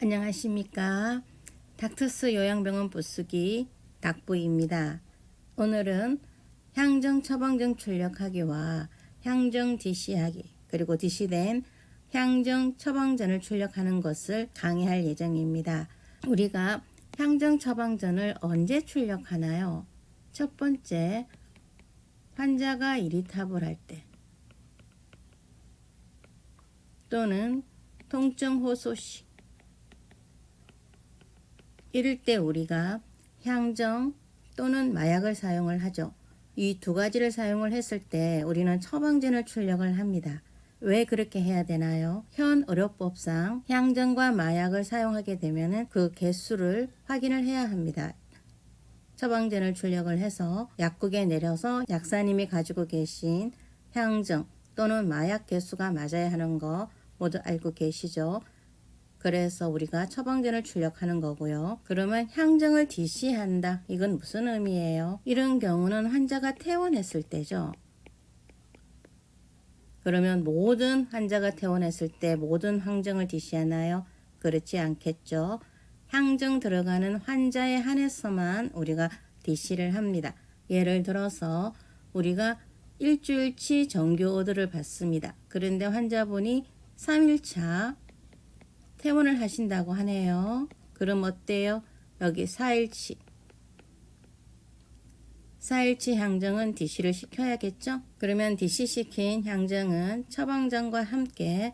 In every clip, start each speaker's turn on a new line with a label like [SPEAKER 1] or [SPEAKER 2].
[SPEAKER 1] 안녕하십니까. 닥터스 요양병원 부수기 닥부입니다. 오늘은 향정 처방전 출력하기와 향정 DC하기 그리고 DC된 향정 처방전을 출력하는 것을 강의할 예정입니다. 우리가 향정 처방전을 언제 출력하나요? 첫 번째, 환자가 이리타블 할 때, 또는 통증 호소 시, 이럴 때 우리가 향정 또는 마약을 사용을 하죠. 이 두 가지를 사용을 했을 때 우리는 처방전을 출력을 합니다. 왜 그렇게 해야 되나요? 현 의료법상 향정과 마약을 사용하게 되면은 그 개수를 확인을 해야 합니다. 처방전을 출력을 해서 약국에 내려서 약사님이 가지고 계신 향정 또는 마약 개수가 맞아야 하는 거 모두 알고 계시죠? 그래서 우리가 처방전을 출력하는 거고요. 그러면 향정을 DC한다. 이건 무슨 의미예요? 이런 경우는 환자가 퇴원했을 때죠. 그러면 모든 환자가 퇴원했을 때 모든 항정을 DC하나요? 그렇지 않겠죠. 향정 들어가는 환자에 한해서만 우리가 DC를 합니다. 예를 들어서 우리가 일주일치 정규 오더를 받습니다. 그런데 환자분이 3일차 퇴원을 하신다고 하네요. 그럼 어때요? 여기 4일치. 4일치 향정은 DC를 시켜야겠죠? 그러면 DC 시킨 향정은 처방전과 함께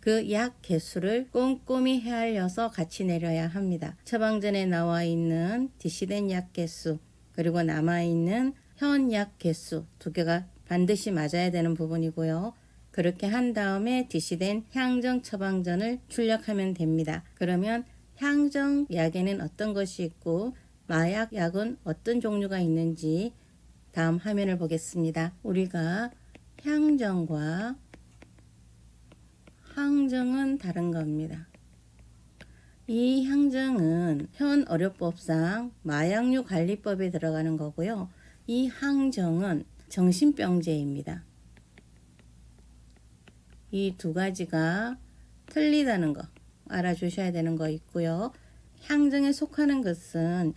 [SPEAKER 1] 그 약 개수를 꼼꼼히 헤아려서 같이 내려야 합니다. 처방전에 나와 있는 DC된 약 개수 그리고 남아 있는 현 약 개수 두 개가 반드시 맞아야 되는 부분이고요. 그렇게 한 다음에 DC된 향정 처방전을 출력하면 됩니다. 그러면 향정 약에는 어떤 것이 있고 마약 약은 어떤 종류가 있는지 다음 화면을 보겠습니다. 우리가 향정과 항정은 다른 겁니다. 이 향정은 현 의료법상 마약류 관리법에 들어가는 거고요. 이 항정은 정신병제입니다. 이 두 가지가 틀리다는 거 알아주셔야 되는 거 있고요. 향정에 속하는 것은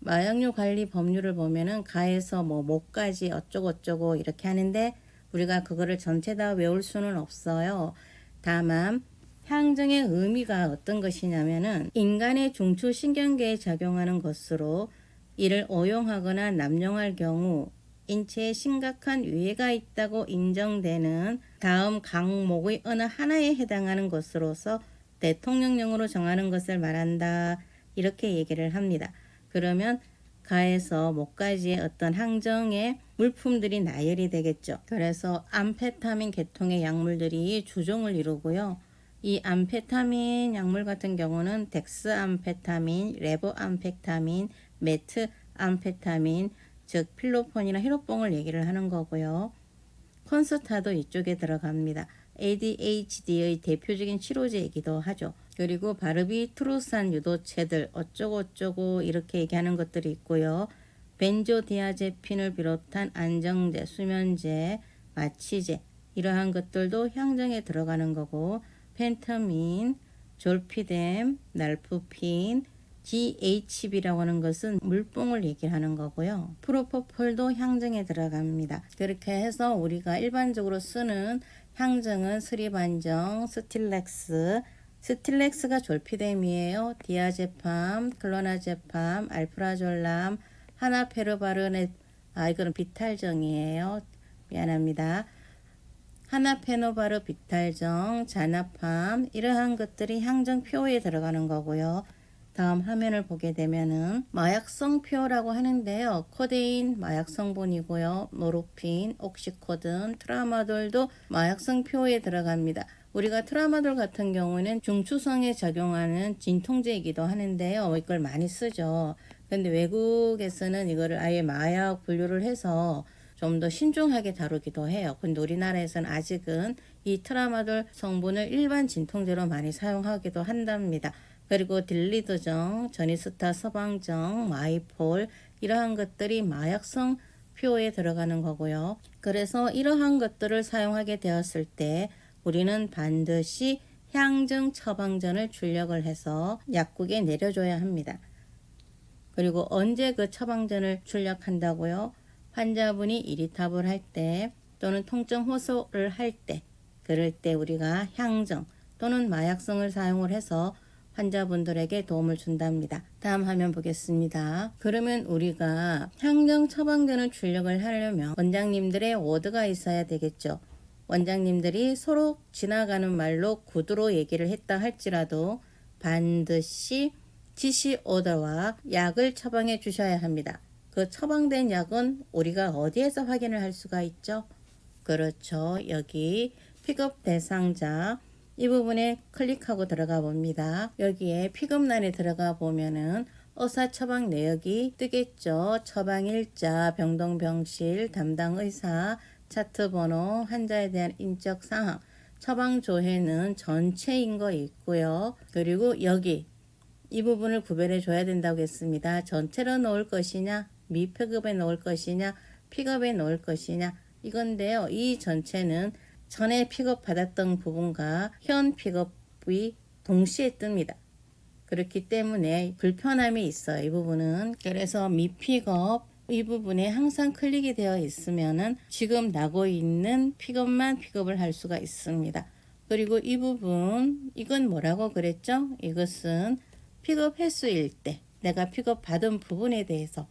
[SPEAKER 1] 마약류 관리 법률을 보면은 가에서 뭐 목까지 어쩌고 어쩌고 이렇게 하는데 우리가 그거를 전체 다 외울 수는 없어요. 다만 향정의 의미가 어떤 것이냐면은 인간의 중추 신경계에 작용하는 것으로 이를 오용하거나 남용할 경우 인체에 심각한 위해가 있다고 인정되는 다음 강목의 어느 하나에 해당하는 것으로서 대통령령으로 정하는 것을 말한다. 이렇게 얘기를 합니다. 그러면 가에서 목까지의 어떤 항정의 물품들이 나열이 되겠죠. 그래서 암페타민 계통의 약물들이 주종을 이루고요. 이 암페타민 약물 같은 경우는 덱스암페타민, 레보암페타민, 메트암페타민, 즉 필로폰이나 히로뽕을 얘기를 하는 거고요. 콘스타도 이쪽에 들어갑니다. ADHD의 대표적인 치료제이기도 하죠. 그리고 바르비트루산 유도체들 어쩌고저쩌고 이렇게 얘기하는 것들이 있고요. 벤조디아제핀을 비롯한 안정제, 수면제, 마취제 이러한 것들도 향정에 들어가는 거고 펜타민, 졸피뎀, 날프핀, GHB라고 하는 것은 물뽕을 얘기하는 거고요. 프로포폴도 향정에 들어갑니다. 그렇게 해서 우리가 일반적으로 쓰는 향정은 스리반정, 스틸렉스, 스틸렉스가 졸피뎀이에요. 디아제팜, 클로나제팜, 알프라졸람, 하나페르바르네, 아 이거는 비탈정이에요. 미안합니다. 하나페노바르 비탈정, 자나팜 이러한 것들이 향정표에 들어가는 거고요. 다음 화면을 보게 되면은 마약성표라고 하는데요. 코데인 마약 성분이고요. 모르핀, 옥시코든, 트라마돌도 마약성표에 들어갑니다. 우리가 트라마돌 같은 경우는 중추성에 작용하는 진통제이기도 하는데요. 이걸 많이 쓰죠. 근데 외국에서는 이거를 아예 마약 분류를 해서 좀 더 신중하게 다루기도 해요. 근데 우리나라에서는 아직은 이 트라마돌 성분을 일반 진통제로 많이 사용하기도 한답니다. 그리고 딜리도정, 저니스타 서방정, 마이폴 이러한 것들이 마약성 표에 들어가는 거고요. 그래서 이러한 것들을 사용하게 되었을 때 우리는 반드시 향정 처방전을 출력을 해서 약국에 내려줘야 합니다. 그리고 언제 그 처방전을 출력한다고요? 환자분이 이리타블 할때 또는 통증 호소를 할 때 그럴 때 우리가 향정 또는 마약성을 사용을 해서 환자분들에게 도움을 준답니다. 다음 화면 보겠습니다. 그러면 우리가 향정 처방전을 출력을 하려면 원장님들의 워드가 있어야 되겠죠. 원장님들이 서로 지나가는 말로 구두로 얘기를 했다 할지라도 반드시 지시 오더와 약을 처방해 주셔야 합니다. 그 처방된 약은 우리가 어디에서 확인을 할 수가 있죠? 그렇죠. 여기 픽업 대상자 이 부분에 클릭하고 들어가 봅니다. 여기에 픽업란에 들어가 보면은 의사 처방 내역이 뜨겠죠. 처방 일자, 병동 병실, 담당 의사, 차트 번호, 환자에 대한 인적 사항, 처방 조회는 전체인 거 있고요. 그리고 여기 이 부분을 구별해 줘야 된다고 했습니다. 전체로 넣을 것이냐, 미픽업에 넣을 것이냐, 픽업에 넣을 것이냐 이건데요. 이 전체는 전에 픽업 받았던 부분과 현 픽업이 동시에 뜹니다. 그렇기 때문에 불편함이 있어요. 이 부분은 그래서 미픽업 이 부분에 항상 클릭이 되어 있으면은 지금 나고 있는 픽업만 픽업을 할 수가 있습니다. 그리고 이 부분 이건 뭐라고 그랬죠? 이것은 픽업 횟수일 때 내가 픽업 받은 부분에 대해서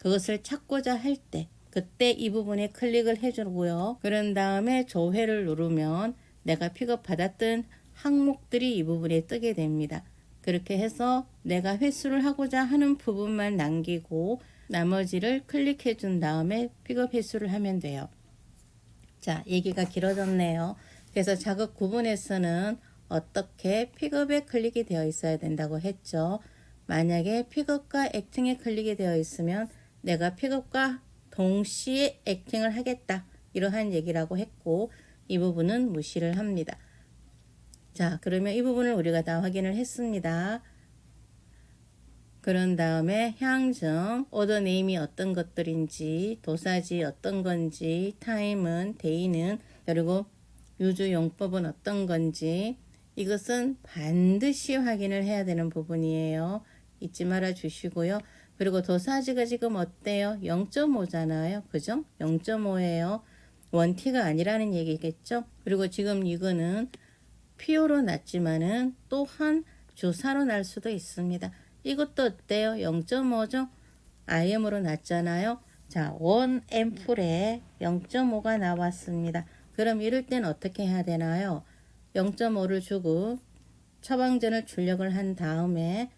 [SPEAKER 1] 그것을 찾고자 할 때 그때 이 부분에 클릭을 해주고요. 그런 다음에 조회를 누르면 내가 픽업 받았던 항목들이 이 부분에 뜨게 됩니다. 그렇게 해서 내가 회수를 하고자 하는 부분만 남기고 나머지를 클릭해 준 다음에 픽업 회수를 하면 돼요. 자, 얘기가 길어졌네요. 그래서 자극 구분에서는 어떻게 픽업에 클릭이 되어 있어야 된다고 했죠. 만약에 픽업과 액팅에 클릭이 되어 있으면 내가 픽업과 동시에 액팅을 하겠다. 이러한 얘기라고 했고 이 부분은 무시를 합니다. 자, 그러면 이 부분을 우리가 다 확인을 했습니다. 그런 다음에 향정, 오더 네임이 어떤 것들인지, 도사지 어떤 건지, 타임은, 데이는, 그리고 유주 용법은 어떤 건지, 이것은 반드시 확인을 해야 되는 부분이에요. 잊지 말아 주시고요. 그리고 도사지가 지금 어때요? 0.5잖아요. 그죠? 0.5예요. 원티가 아니라는 얘기겠죠? 그리고 지금 이거는 피오로 났지만은 또한 주사로 날 수도 있습니다. 이것도 어때요? 0.5죠? IM으로 났잖아요. 자, 원 앰플에 0.5가 나왔습니다. 그럼 이럴 땐 어떻게 해야 되나요? 0.5를 주고 처방전을 출력을 한 다음에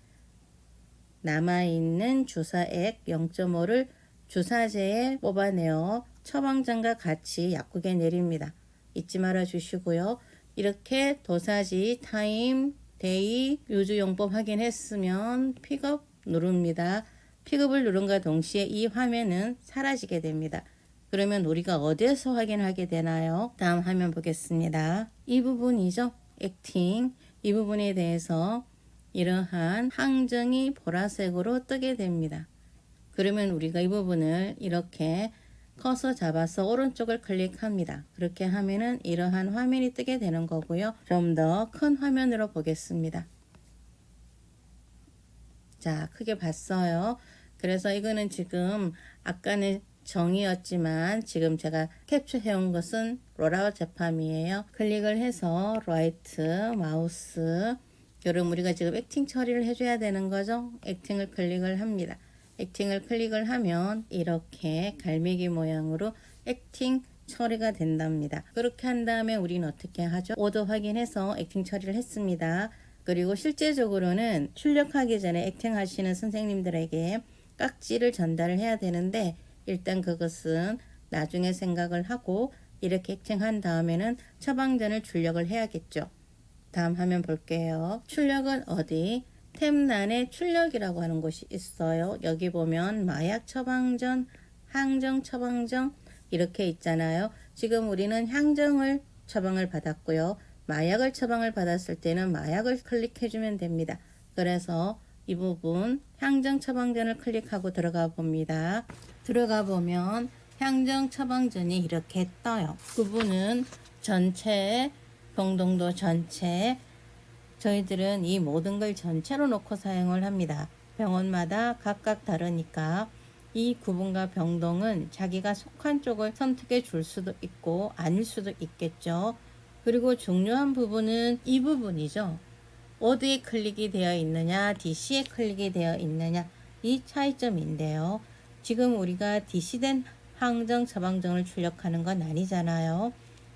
[SPEAKER 1] 남아있는 주사액 0.5를 주사제에 뽑아내어 처방전과 같이 약국에 내립니다. 잊지 말아 주시고요. 이렇게 도사지, 타임, 데이, 유주용법 확인했으면 픽업 누릅니다. 픽업을 누른과 동시에 이 화면은 사라지게 됩니다. 그러면 우리가 어디에서 확인하게 되나요? 다음 화면 보겠습니다. 이 부분이죠. 액팅. 이 부분에 대해서 이러한 항정이 보라색으로 뜨게 됩니다. 그러면 우리가 이 부분을 이렇게 커서 잡아서 오른쪽을 클릭합니다. 그렇게 하면은 이러한 화면이 뜨게 되는 거고요. 좀 더 큰 화면으로 보겠습니다. 자, 크게 봤어요. 그래서 이거는 지금 아까는 정이었지만 지금 제가 캡처해 온 것은 롤아웃 제품이에요. 클릭을 해서 라이트 마우스 여러분 우리가 지금 액팅 처리를 해줘야 되는 거죠. 액팅을 클릭을 합니다. 액팅을 클릭을 하면 이렇게 갈매기 모양으로 액팅 처리가 된답니다. 그렇게 한 다음에 우리는 어떻게 하죠? 오더 확인해서 액팅 처리를 했습니다. 그리고 실제적으로는 출력하기 전에 액팅 하시는 선생님들에게 깍지를 전달을 해야 되는데 일단 그것은 나중에 생각을 하고 이렇게 액팅한 다음에는 처방전을 출력을 해야겠죠. 다음 화면 볼게요. 출력은 어디? 탭란에 출력이라고 하는 곳이 있어요. 여기 보면 마약 처방전, 항정 처방전 이렇게 있잖아요. 지금 우리는 향정을 처방을 받았고요. 마약을 처방을 받았을 때는 마약을 클릭해주면 됩니다. 그래서 이 부분 향정 처방전을 클릭하고 들어가 봅니다. 들어가 보면 향정 처방전이 이렇게 떠요. 부분은 전체 병동도 전체 저희들은 이 모든 걸 전체로 놓고 사용을 합니다. 병원마다 각각 다르니까 이 구분과 병동은 자기가 속한 쪽을 선택해 줄 수도 있고 아닐 수도 있겠죠. 그리고 중요한 부분은 이 부분이죠. 어디에 클릭이 되어 있느냐, DC에 클릭이 되어 있느냐, 이 차이점인데요. 지금 우리가 DC된 항정, 처방전을 출력하는 건 아니잖아요.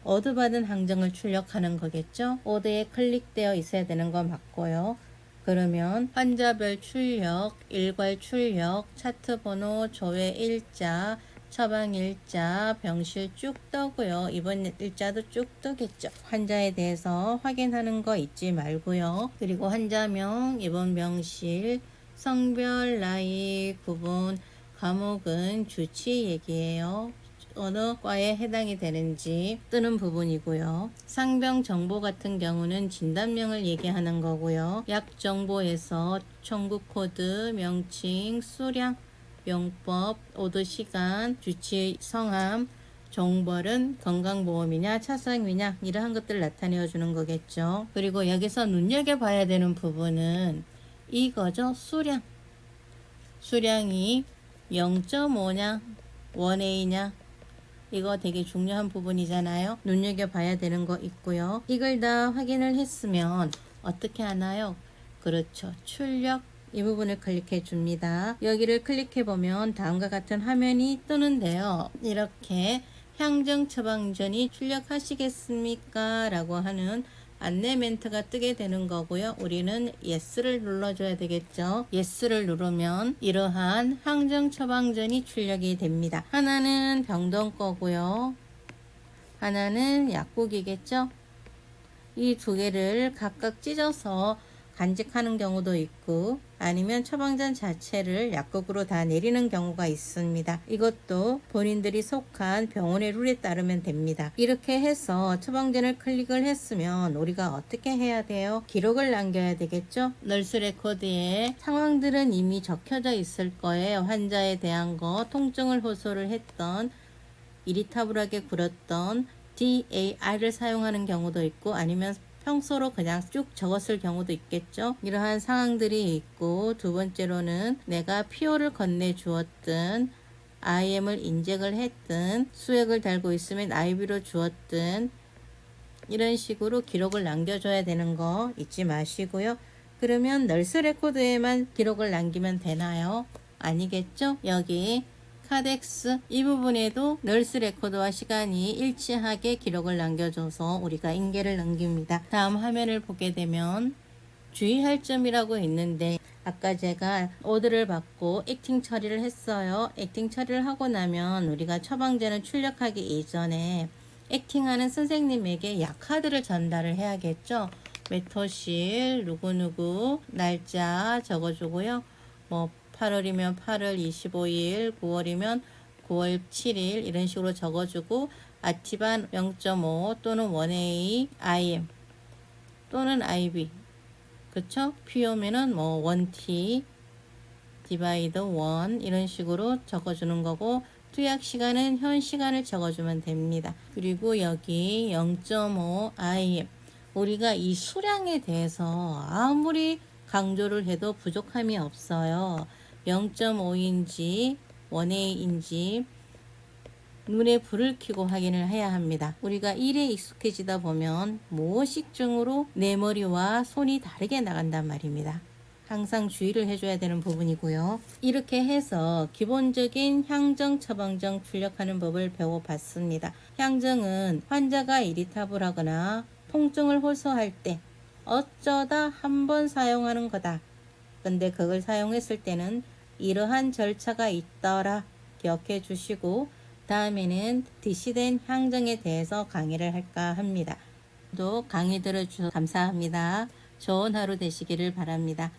[SPEAKER 1] 어드받은 항정을 출력하는 거겠죠? 어디에 클릭되어 있어야 되는 거 맞고요. 그러면 환자별 출력, 일괄 출력, 차트 번호, 조회 일자, 처방 일자, 병실 쭉 떠고요. 이번 일자도 쭉 뜨겠죠. 환자에 대해서 확인하는 거 잊지 말고요. 그리고 환자명, 입원 병실, 성별, 나이, 구분, 과목은 주치 얘기예요. 어느 과에 해당이 되는지 뜨는 부분이고요. 상병 정보 같은 경우는 진단명을 얘기하는 거고요. 약 정보에서 청구 코드, 명칭, 수량, 용법, 오도 시간, 주치 성함, 종벌은 건강보험이냐 차상위냐 이러한 것들을 나타내어 주는 거겠죠. 그리고 여기서 눈여겨봐야 되는 부분은 이거죠. 수량. 수량이 0.5냐, 1A냐, 이거 되게 중요한 부분이잖아요. 눈여겨봐야 되는 거 있고요. 이걸 다 확인을 했으면 어떻게 하나요? 그렇죠. 출력 이 부분을 클릭해 줍니다. 여기를 클릭해 보면 다음과 같은 화면이 뜨는데요. 이렇게 향정 처방전이 출력하시겠습니까? 라고 하는 안내 멘트가 뜨게 되는 거고요. 우리는 yes를 눌러줘야 되겠죠. yes를 누르면 이러한 항정 처방전이 출력이 됩니다. 하나는 병동 거고요. 하나는 약국이겠죠. 이 두 개를 각각 찢어서 간직하는 경우도 있고 아니면 처방전 자체를 약국으로 다 내리는 경우가 있습니다. 이것도 본인들이 속한 병원의 룰에 따르면 됩니다. 이렇게 해서 처방전을 클릭을 했으면 우리가 어떻게 해야 돼요? 기록을 남겨야 되겠죠? 널스 레코드에 상황들은 이미 적혀져 있을 거예요. 환자에 대한 거, 통증을 호소를 했던 이리타블하게 굴었던 DAR을 사용하는 경우도 있고 아니면 평소로 그냥 쭉 적었을 경우도 있겠죠. 이러한 상황들이 있고 두 번째로는 내가 피오를 건네 주었든 IM을 인젝을 했든 수액을 달고 있으면 IB로 주었든 이런 식으로 기록을 남겨줘야 되는 거 잊지 마시고요. 그러면 널스 레코드에만 기록을 남기면 되나요? 아니겠죠? 여기 카덱스 이 부분에도 널스 레코드와 시간이 일치하게 기록을 남겨줘서 우리가 인계를 남깁니다. 다음 화면을 보게 되면 주의할 점이라고 있는데 아까 제가 오더를 받고 액팅 처리를 했어요. 액팅 처리를 하고 나면 우리가 처방전을 출력하기 이전에 액팅하는 선생님에게 약카드를 전달을 해야겠죠. 메토실 누구누구 날짜 적어주고요. 뭐 8월이면 8월 25일, 9월이면 9월 7일 이런 식으로 적어주고 아티반 0.5 또는 1A, IM 또는 IB 그쵸? P오면은 뭐 1T 디바이더 1 이런 식으로 적어주는 거고 투약 시간은 현 시간을 적어주면 됩니다. 그리고 여기 0.5 IM 우리가 이 수량에 대해서 아무리 강조를 해도 부족함이 없어요. 0.5인지 1A인지 눈에 불을 켜고 확인을 해야 합니다. 우리가 일에 익숙해지다 보면 무의식중으로 내 머리와 손이 다르게 나간단 말입니다. 항상 주의를 해줘야 되는 부분이고요. 이렇게 해서 기본적인 향정 처방정 출력하는 법을 배워봤습니다. 향정은 환자가 이리타블하거나 통증을 호소할 때 어쩌다 한 번 사용하는 거다. 근데 그걸 사용했을 때는 이러한 절차가 있더라 기억해 주시고 다음에는 DC된 향정에 대해서 강의를 할까 합니다. 또 강의 들어주셔서 감사합니다. 좋은 하루 되시기를 바랍니다.